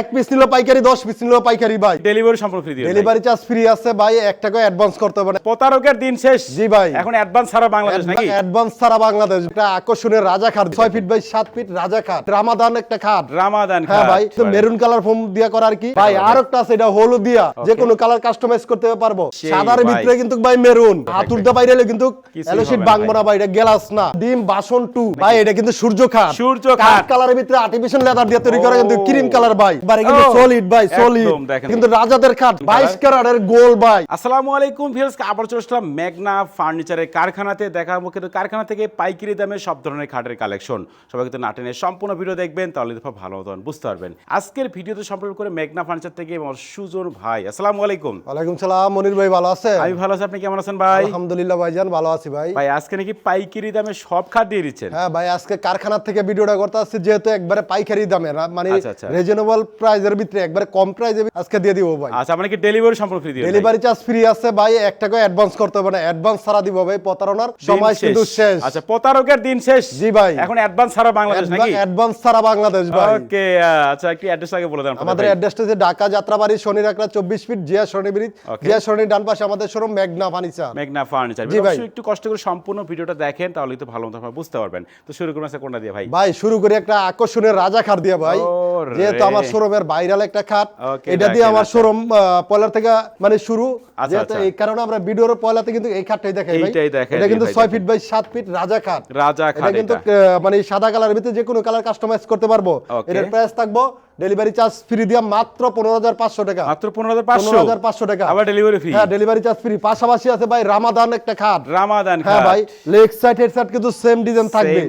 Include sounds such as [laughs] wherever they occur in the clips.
এক পিস নিল পাইকারি দশ পিস নিল পাইকারি ভাই। ডেলিভারি সম্পূর্ণ ফ্রি দিয়ে ডেলিভারি চার্জ ফ্রি আছে ভাই এক টাকা অ্যাডভান্স করতে হবে না প্রতারকের দিন শেষ। জি ভাই। এখন অ্যাডভান্স ছাড়া বাংলাদেশ নাকি? অ্যাডভান্স ছাড়া বাংলাদেশ। একটা আকর্ষণীয় রাজা খাট ছয় ফিট বাই সাত ফিট রাজা খাট। রামাদান একটা খাট। রামাদান হ্যাঁ ভাই তো মেরুন কালার ফোম দিয়া করার কি। ভাই আর একটা আছে এটা হলুদ দিয়া যে কোনো কালার কাস্টমাইজ করতে পারব। সাদার ভিতরে কিন্তু ভাই মেরুন হাতুর দা বাইরে হলে কিন্তু এলোশিট হবে বাংবো না ভাই। এটা গ্লাস না। ডিম বাসন টু ভাই এটা কিন্তু সূর্য খাট। সূর্য খাট। কালারের ভিতরে আর্টিফিশিয়াল লেদার দিয়ে তৈরি করা কিন্তু ক্রিম কালার ভাই। বারে কিন্তু সলিড ভাই সলিড কিন্তু রাজাদের খাট 22 ক্যারেটের গোল ভাই। আসসালামু আলাইকুম ভিউয়ার্স আবার চলে আসলাম ফার্নিচারের কারখানাতে। দেখাবো কিন্তু কারখানা থেকে পাইকারি দামে সব ধরনের খাটের কালেকশন। সবাই কিন্তু নাটেনের সম্পূর্ণ ভিডিও দেখবেন তাহলে ভালো মতন বুঝতে পারবেন। আজকের ভিডিওতে সম্পর্ক করে ফার্নিচার থেকে আমার সুজন ভাই। আসসালামু আলাইকুম। সালাম মনির ভাই ভালো আছে আমি ভালো আছি আপনি কেমন আছেন ভাই? আলহামদুলিল্লাহ ভাইজান ভালো আছি ভাই। ভাই আজকে নাকি পাইকারি দামে সব খাট দিয়ে দিচ্ছেন? হ্যাঁ ভাই আজকে কারখানা থেকে ভিডিওটা করতে আসছি যেহেতু একবারে পাইকারি দামে মানে আচ্ছা, আচ্ছা। রিজনেবল প্রাইজের ভিতরে একবারে কম প্রাইজে আজকে দিয়ে দিব ভাই। আচ্ছা কি ডেলিভারি সম্পূর্ণ ফ্রি দিয়ে ডেলিভারি চার্জ ফ্রি আছে ভাই এক অ্যাডভান্স করতে হবে না অ্যাডভান্স ছাড়া দিব ভাই প্রতারণার সময় কিন্তু শেষ। আচ্ছা প্রতারকের দিন শেষ। জি ভাই। এখন অ্যাডভান্স ছাড়া বাংলাদেশ নাকি? অ্যাডভান্স ছাড়া বাংলাদেশ ভাই। ওকে আচ্ছা অ্যাড্রেস আগে বলে দেন আমাদের অ্যাড্রেসটা যে ঢাকা যাত্রাবাড়ি শনি রাখলা চব্বিশ ফিট জিয়া সরণি ব্রিজ জিয়া সরণি ডান পাশে আমাদের শোরুম মেঘনা ফার্নিচার মেঘনা ফার্নিচার জি ভাই। অবশ্যই একটু কষ্ট করে সম্পূর্ণ ভিডিওটা দেখেন তাহলে তো ভালো মতো বুঝতে পারবেন। তো শুরু করুন কোনটা দিয়ে ভাই। ভাই শুরু করি একটা আকর্ষণীয় রাজা খার দিয়ে ভাই। যেহেতু আমার শোরুমের ভাইরাল একটা খাট এটা দিয়ে আমার। শোরুম পয়লার থেকে মানে শুরু। আচ্ছা, যেহেতু আচ্ছা। এই কারণে আমরা ভিডিওর পয়লাতে কিন্তু এই খাটটাই দেখাই ভাই। এটা কিন্তু ছয় ফিট বাই সাত ফিট রাজা খাট। রাজা খাট কিন্তু এটা। মানে সাদা কালার ভিতরে যে কোনো কালার কাস্টমাইজ করতে পারব. এটার প্রাইস থাকব ডেলিভারি চার্জ ফ্রি দিয়া মাত্র পনেরো হাজার পাঁচশো টাকা। মাত্র পনেরো হাজার পাঁচশো? হাজার পাঁচশো টাকা। আবার ডেলিভারি ফ্রি হ্যাঁ ডেলিভারি চার্জ ফ্রি পাশাপাশি আছে ভাই রামাদান একটা খাট রামাদান হ্যাঁ ভাই লেগ সাইড হেড সাইড কিন্তু সেম ডিজাইন থাকবে।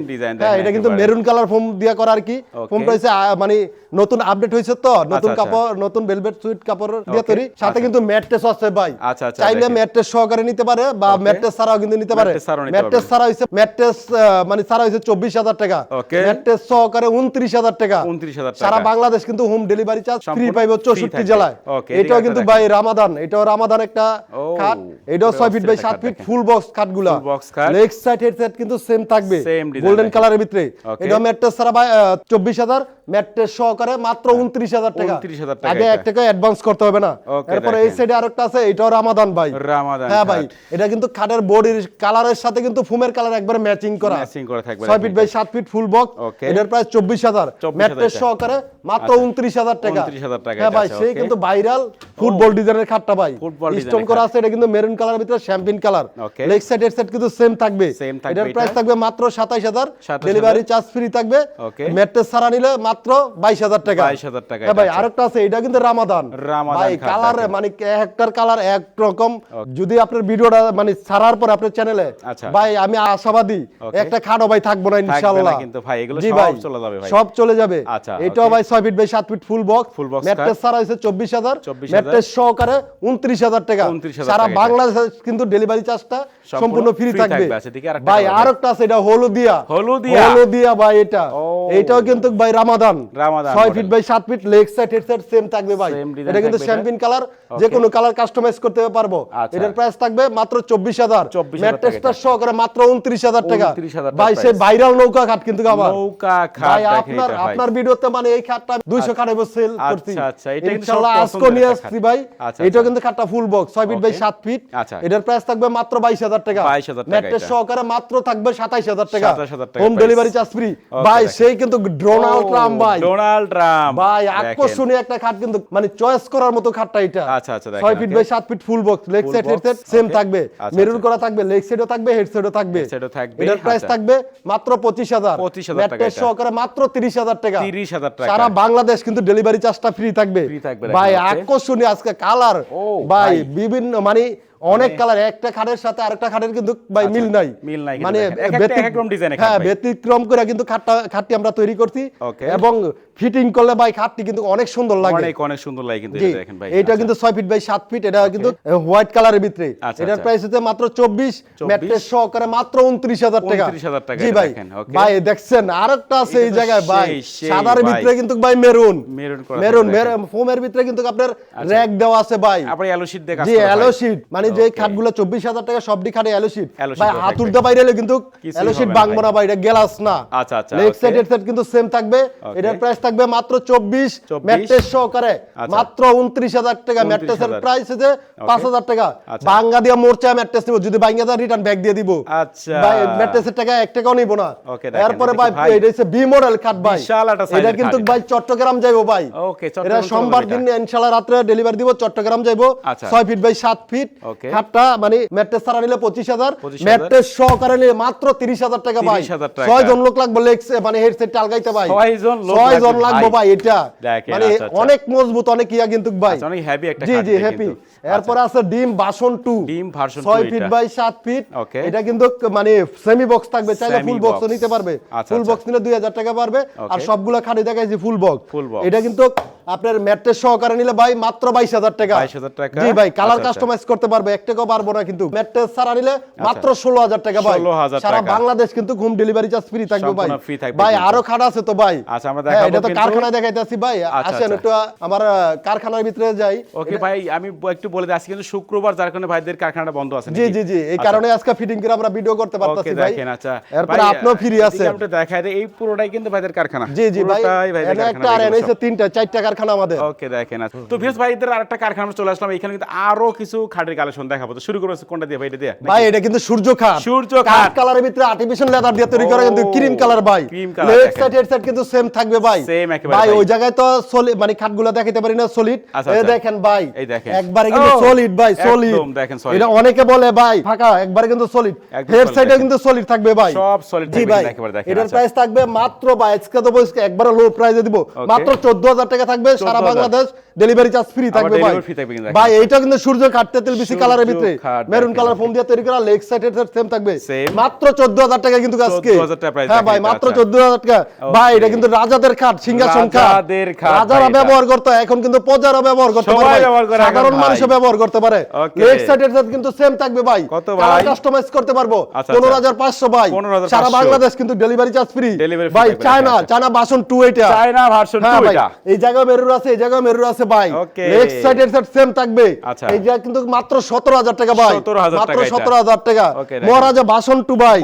হ্যাঁ এটা কিন্তু মেরুন কালার ফোম দিয়া করা আর কি. ফোমটা আহ, মানে নতুন আপডেট হয়েছে তো নতুন আচ্ছা। কাপড় নতুন ভেলভেট সুইট কাপড় দিয়ে তৈরি। সাথে আচ্ছা। কিন্তু ম্যাট্রেস আছে ভাই। আচ্ছা, আচ্ছা, চাইলে ম্যাট্রেস সহকারে নিতে পারে বা. ম্যাট্রেস ছাড়াও কিন্তু নিতে পারে। ম্যাট্রেস ছাড়া হয়েছে ম্যাট্রেস মানে ছাড়া হয়েছে চব্বিশ হাজার টাকা. ম্যাট্রেস সহকারে উনত্রিশ হাজার টাকা। 29,000 টাকা। সারা বাংলাদেশ কিন্তু হোম ডেলিভারি চার্জ ফ্রি পাইবে চৌষট্টি। জেলায়। এটাও কিন্তু ভাই রামাদান এটাও রামাদান একটা খাট। এটাও ছয় ফিট বাই সাত ফিট ফুল বক্স খাটগুলা। লেগ সাইড হেড সাইড কিন্তু সেম থাকবে। গোল্ডেন কালারের ভিতরে। এটা ম্যাট্রেস ছাড়া ভাই চব্বিশ হাজার। ম্যাট্রেস সহকারে মাত্র উনত্রিশ হাজার টাকা। 29,000 টাকা আগে। এক টাকা অ্যাডভান্স করতে হবে না। এরপরে এই। সাইডে আরেকটা আছে এটাও রামাদান ভাই। রামাদান হ্যাঁ ভাই এটা কিন্তু খাটের বডির কালারের সাথে কিন্তু ফুমের কালার একবারে ম্যাচিং করা। Matching করা থাকবে ছয় ফিট বাই সাত ফিট ফুল বক্স এটার প্রাইস চব্বিশ হাজার। 24,000 ম্যাট্রেস। সহকারে মাত্র আচ্ছা। উনত্রিশ হাজার টাকা। 29,000 টাকা হ্যাঁ ভাই সেই কিন্তু ভাইরাল ফুটবল ডিজাইনের খাটটা ভাই। স্টোন করা আছে এটা কিন্তু মেরুন কালারের ভিতরে শ্যাম্পিন কালার. লেগ সাইড এর সাইড কিন্তু সেম থাকবে। এটার প্রাইস থাকবে মাত্র সাতাইশ হাজার। 27,000 ডেলিভারি চার্জ ফ্রি থাকবে. ম্যাট্রেস নিলে মাত্র বাইশ হাজার টাকা। 22,000 টাকা হ্যাঁ ভাই আরেকটা আছে এটা কিন্তু রামাদান ভাই কালার মানে একটার কালার এক রকম। যদি আপনার ভিডিওটা মানে ছাড়ার পর আপনার চ্যানেলে আচ্ছা। ভাই আমি আশাবাদী একটা খাটও ভাই থাকব না ইনশাআল্লাহ। কিন্তু ভাই, এগুলো সব চলে যাবে ভাই। সব চলে যাবে। আচ্ছা, এটাও ভাই ফিট বাই সাত feet full box Full box mattress. ছাড়া হয়েছে চব্বিশ হাজার। ম্যাট্রেস সহকারে উনত্রিশ হাজার টাকা। সারা বাংলাদেশ কিন্তু ডেলিভারি চার্জটা সম্পূর্ণ ফ্রি থাকবে। ভাই আর একটা আছে এটা হলুদিয়া। হলুদিয়া। হলুদিয়া ভাই এটা। ও। এইটাও কিন্তু ভাই রামাদান রামাদান ছয় ফিট বাই সাত feet leg side head side same থাকবে ভাই। এটা কিন্তু শ্যাম্পিন কালার যে কোনো কালার কাস্টমাইজ করতে পারব। আচ্ছা। এটার প্রাইস থাকবে মাত্র চব্বিশ হাজার। 24,000 ম্যাট্রেসটা সহকারে মাত্র উনত্রিশ হাজার টাকা। ভাই সে। ভাইরাল নৌকা খাট কিন্তু আমার নৌকা খাট আপনার আপনার ভিডিওতে মানে এই খাটটা 200 খাটে সেল করছি আচ্ছা, আচ্ছা, এটা কিন্তু ইনশাআল্লাহ আজকে নিয়ে আসছি ভাই। আচ্ছা, আচ্ছা। কিন্তু খাটটা full box 6 feet by Okay. 7 feet আচ্ছা। এটার প্রাইস থাকবে মাত্র 22000 টাকা। 22,000 টাকা। সহকারে মাত্র থাকবে 27000 টাকা। 27,000 টাকা হোম ডেলিভারি চার্জ ফ্রি ভাই সেই কিন্তু ডোনাল্ড ট্রাম্প ভাই। ডোনাল্ড ট্রাম্প ভাই আকর্ষণীয় একটা খাট কিন্তু মানে চয়েস করার মতো খাটটা এটা। আচ্ছা, আচ্ছা, দেখেন, 6 feet by 7 feet full box leg Full side head box, side same থাকবে। আচ্ছা, মেরুন আচ্ছা। করা থাকবে লেগ সাইডও থাকবে হেড সাইডও থাকবে। থাকবে, এটার প্রাইস আচ্ছা। থাকবে মাত্র 25000 25,000 টাকা সহকারে মাত্র 30000 টাকা। 30,000 টাকা। সারা বাংলাদেশ কিন্তু ডেলিভারি চার্জটা ফ্রি থাকবে। ভাই আকর্ষণীয় আজকে কালার ভাই। বিভিন্ন মানে অনেক কালার একটা খাটের সাথে আরেকটা খাটের কিন্তু ভাই মিল নাই। আচ্ছা, মিল নাই মানে রকম design হ্যাঁ ব্যতিক্রম করে কিন্তু খাটটা খাটটি আমরা তৈরি করছি। এবং ফিটিং করলে ভাই খাটটি কিন্তু অনেক সুন্দর লাগে। অনেক অনেক সুন্দর লাগে কিন্তু এটা দেখেন ভাই। আচ্ছা। কিন্তু ছয় ফিট বাই সাত ফিট এটা কিন্তু হোয়াইট কালারের ভিতরে। আচ্ছা, এটার আচ্ছা। প্রাইস হচ্ছে মাত্র চব্বিশ। 24 ম্যাট্রেস সহকারে মাত্র উনত্রিশ হাজার টাকা। 29,000 টাকা জি এটা ভাই। ভাই দেখছেন আরেকটা আছে এই জায়গায় ভাই। সাদার ভিতরে কিন্তু ভাই মেরুন। মেরুন থাকবে, ফোমের ভিতরে কিন্তু আপনার র‍্যাক দেওয়া আছে ভাই। আবার yellow sheet দিয়ে কাজ জি। অ্যালো শিট মানে যে খাটগুলো চব্বিশ হাজার টাকা সবটি খাটে এলোশিট ভাই sheet হাতুর দা বাইরে এলে কিন্তু এলোশিট হবে না ভাই। এটা গ্লাস না। আচ্ছা, আচ্ছা, লেগ সাইড হেড সাইড কিন্তু সেম থাকবে। এটার প্রাইস থাকবে মাত্র চব্বিশ। 24 ম্যাট্রেস সহকারে আচ্ছা। মাত্র উনত্রিশ হাজার টাকা। 29,000 ম্যাট্রেসের প্রাইস হচ্ছে পাঁচ হাজার টাকা। আচ্ছা। বাঙ্গা দিয়ে মোর্চা ম্যাট্রেস নিবো। যদি বাঙ্গা দেয় রিটার্ন ব্যাক দিয়ে দিব। আচ্ছা। ভাই ম্যাট্রেসের টাকা এক টাকাও নিবো না। এরপরে ভাই। এটা হচ্ছে বি মডেল খাট ভাই। এটা কিন্তু ভাই চট্টগ্রাম যাইবো ভাই। Okay, এটা সোমবার দিন। ইনশাআল্লাহ রাত্রে ডেলিভারি দিব চট্টগ্রাম যাইবো। আচ্ছা। ছয় ফিট বাই সাত ফিট Okay. খাটটা মানে ম্যাট্রেস ছাড়া নিলে পঁচিশ হাজার ম্যাট্রেস সহকারে নিলে মাত্র তিরিশ হাজার টাকা ভাই। ছয় জন লোক লাগবে মানে হেডসেট টালগাইতে ভাই। ছয় জন লাগবে ভাই। এটা। মানে আচ্ছা, আচ্ছা। অনেক মজবুত অনেক ইয়া কিন্তু ভাই। আচ্ছা, অনেক heavy একটা জি জি হ্যাপি। এরপরে আছে ডিম বাসন টু ডিম ফিট বাই সাত ফিট এটা কিন্তু মানে সেমি বক্স থাকবে চাইলে ফুল বক্স নিতে পারবে। ফুল। বক্স নিলে দুই হাজার টাকা পারবে আর. সবগুলো খালি দেখাইছি ফুল বক্স। এটা কিন্তু আপনার ম্যাট্রেস সহকারে নিলে ভাই মাত্র বাইশ হাজার টাকা। 22,000 টাকা। জি ভাই কালার আচ্ছা, আচ্ছা। কাস্টমাইজ করতে পারবে এক টাকাও পারব না কিন্তু। ম্যাট্রেস ছাড়া নিলে মাত্র ষোলো হাজার টাকা ভাই। সারা বাংলাদেশ কিন্তু হোম ডেলিভারি চার্জ ফ্রি থাকবে ভাই। ভাই আরও খাট আছে তো ভাই। আচ্ছা, আমরা হ্যাঁ, দেখাবো এটা তো। কারখানায় দেখাইতেছি ভাই। আচ্ছা, আসেন আচ্ছা। একটু আমার কারখানার ভিতরে যাই। ওকে ভাই আমি একটু বলে দিই আজকে কিন্তু শুক্রবার যার কারণে ভাইদের কারখানাটা বন্ধ আছে জি জি জি এই আচ্ছা। কারণে আজকে ফিটিং করে আমরা ভিডিও করতে পারতাছি ভাই। দেখেন আচ্ছা। এরপরে আপনিও ফ্রি আছে আমরা দেখাই দেই এই পুরোটাই কিন্তু ভাইদের কারখানা। জি জি ভাই। একটা আর এনেছে তিনটা চারটা কারখানা আমাদের। ওকে দেখেন আচ্ছা। তো ভিউস ভাইদের আরেকটা কারখানা চলে আসলাম। এখানে কিন্তু আরও কিছু খাটের কালেকশন দেখাবো। তো শুরু করব কোনটা দিয়ে ভাই এটা দিয়ে? ভাই এটা কিন্তু সূর্য খাট। সূর্য খাট। কালারের ভিতরে আর্টিফিশিয়াল লেদার দিয়ে তৈরি করা কিন্তু ক্রিম কালার ভাই। লেগ সাইড হেড সাইড কিন্তু সেম থাকবে ভাই। Same একেবারে ভাই। ওই জায়গায় তো সলিড মানে খাটগুলো দেখাইতে পারি না সলিড আচ্ছা, এই আচ্ছা। দেখেন ভাই। এই দেখেন। একবারে কিন্তু সলিড ভাই সলিড একদম দেখেন solid। এটা অনেকে বলে ভাই ফাঁকা একবারে কিন্তু সলিড হেড সাইডে কিন্তু সলিড থাকবে ভাই। সব জি থাকবে একেবারে দেখেন, এটার। প্রাইস থাকবে মাত্র ভাই আজকে তো একবারে লো প্রাইসে দিব। মাত্র 14000 টাকা থাকবে সারা বাংলাদেশ ডেলিভারি চার্জ ফ্রি থাকবে ভাই। থাকবে ভাই। এইটা কিন্তু সূর্য খাট তেল সূর্য কালারের ভিতরে। Maroon colour. ফোম দিয়ে তৈরি করা লেগ সাইড হেড সেম থাকবে। মাত্র 14000 টাকা কিন্তু আজকে। 14,000 টাকা price হ্যাঁ ভাই মাত্র আচ্ছা। 14000 টাকা। ভাই এটা কিন্তু রাজাদের খাট সিংহাসন খাট। রাজাদের খাট রাজারা ব্যবহার করতে এখন কিন্তু প্রজারা ব্যবহার করতে পারে সাধারণ। মানুষও ব্যবহার করতে পারে। লেগ সাইড হেড কিন্তু সেম থাকবে ভাই। কত কালার ভাই? কাস্টমাইজ করতে পারব। আচ্ছা, 15500 ভাই। সারা বাংলাদেশ কিন্তু ডেলিভারি চার্জ ফ্রি ভাই চায়না আচ্ছা। চায়না বাসন 2 এটা। চায়না ভার্সন হ্যাঁ 2 এটা। এই জায়গায় মেরুর আছে এই জায়গায় মেরুর আছে ভাই। Okay. লেগ সাইডের সেট সেম থাকবে। আচ্ছা। এই জায়গা কিন্তু মাত্র 17000 টাকা ভাই। মাত্র 17000 টাকা। মহারাজা বাসন 2 ভাই।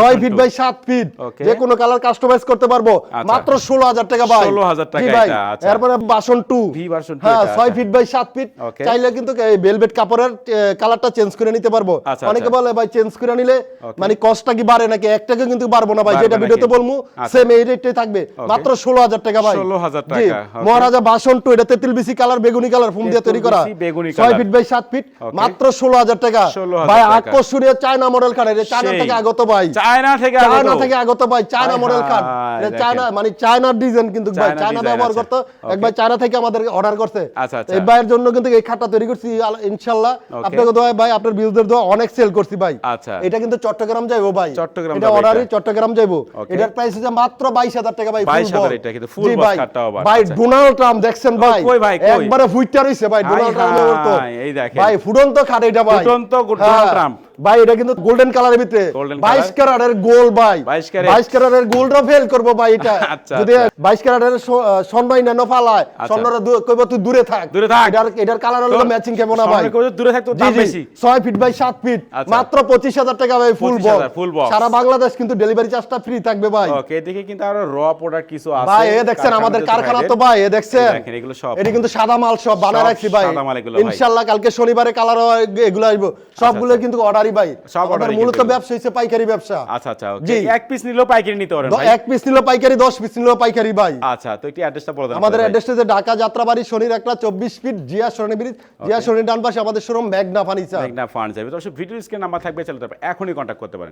6 ফিট 2 বাই 7 ফিট যে কোনো কালার কাস্টমাইজ করতে পারব। আচ্ছা। মাত্র 16000 টাকা ভাই। 16,000 টাকা ভাই। আচ্ছা। এরপরে বাসন 2 V version 2 হ্যাঁ 6 আচ্ছা। ফিট বাই 7 ফিট চাইলে কিন্তু এই ভেলভেট কাপড়ের কালারটা চেঞ্জ করে নিতে পারব। অনেকে। বলে ভাই চেঞ্জ করে নিলে মানে কষ্টটা কি বাড়ে নাকি? এক টাকা কিন্তু বাড়বো না ভাই যেটা ভিডিওতে আচ্ছা। সেম এই রেটটাই থাকবে। মাত্র 16000 টাকা ভাই। 16,000 টাকা, মহারাজা বাসন টু এটা তেঁতুল বিসি কালার বেগুনি কালার ফোম দিয়ে তৈরি করা। ছয় ফিট বাই সাত ফিট মাত্র ষোলো হাজার টাকা। ভাই আকর্ষণীয় চায়না মডেল কার্ড এটা চায়না থেকে আগত ভাই। চায়না থেকে চায়না থেকে আগত ভাই চায়না মডেল কার্ড এটা চায়না মানে চায়নার ডিজাইন কিন্তু ভাই চায়না ব্যবহার। করতো Okay. এক ভাই চায়না থেকে আমাদের অর্ডার করছে। আচ্ছা, আচ্ছা। এই ভাইয়ের জন্য কিন্তু এই খাটটা তৈরি করছি আল- ইনশাল্লাহ। আপনাকে দোয়া ভাই আপনার বিউজদের দোয়া অনেক সেল করছি ভাই। আচ্ছা। এটা কিন্তু চট্টগ্রাম যাইবো ভাই। চট্টগ্রাম এটা অর্ডারই চট্টগ্রাম যাইবো। এটার প্রাইস হচ্ছে মাত্র বাইশ হাজার টাকা ভাই full 22,000 এটা কিন্তু box ভাই। আচ্ছা। ডোনাল্ড ট্রাম্প দেখছেন ভাই কই ভাই, একবারে ফুইটা রইছে ভাই ডোনাল্ড ট্রাম্প এই দেখেন। ভাই ফুটন্ত খাট এটা ভাই ফুটন্ত ডোনাল্ড হ্যাঁ। ট্রাম্প। ভাই এটা কিন্তু গোল্ডেন কালারের ভিতরে Golden 22 color? ক্যারাটের গোল ভাই 22 ক্যারেট। 22 ক্যারাটের গোলটা ফেল করব ভাই এটা [laughs] আচ্ছা, যদি আচ্ছা। 22 ক্যারাটের স্বর্ণই না ফালায় আচ্ছা। স্বর্ণরা কইবো তুই দূরে থাক দূরে থাক। এটার এটার কালার হলো ম্যাচিং কেমন না ভাই স্বর্ণের দূরে থাকতো জি, দাম বেশি। ছয় ফিট বাই সাত ফিট আচ্ছা। মাত্র পঁচিশ হাজার টাকা ভাই ফুল বক্স full box। সারা বাংলাদেশ কিন্তু ডেলিভারি চার্জটা ফ্রি থাকবে ভাই ওকে এদিকে কিন্তু আরও র প্রোডাক্ট কিছু আছে ভাই এ দেখছেন আমাদের কারখানা তো ভাই এ দেখছেন দেখেন, এগুলো সব। এটা কিন্তু সাদা মাল সব বানায় রাখছি ভাই ইনশাআল্লাহ কালকে শনিবারে কালার এগুলো আসব সবগুলো কিন্তু অর্ডারই ভাই। সব আমাদের মূলত ব্যবসা হচ্ছে পাইকারি ব্যবসা। আচ্ছা আচ্ছা জি। এক পিস নিলেও পাইকারি নিতে পারেন ভাই। এক পিস নিল পাইকারি দশ পিস নিল পাইকারি ভাই। আচ্ছা তো একটি অ্যাড্রেসটা বলে দেন আমাদের অ্যাড্রেসটা যে ঢাকা যাত্রাবাড়ি শনির একটা চব্বিশ ফিট জিয়া ব্রিজ। জিয়া শনি ডান পাশে আমাদের শোরুম ম্যাগনা ফার্নিচার তো ভিডিও স্ক্রিন নাম্বার থাকবে চলে এখনই কন্ট্যাক্ট করতে পারেন।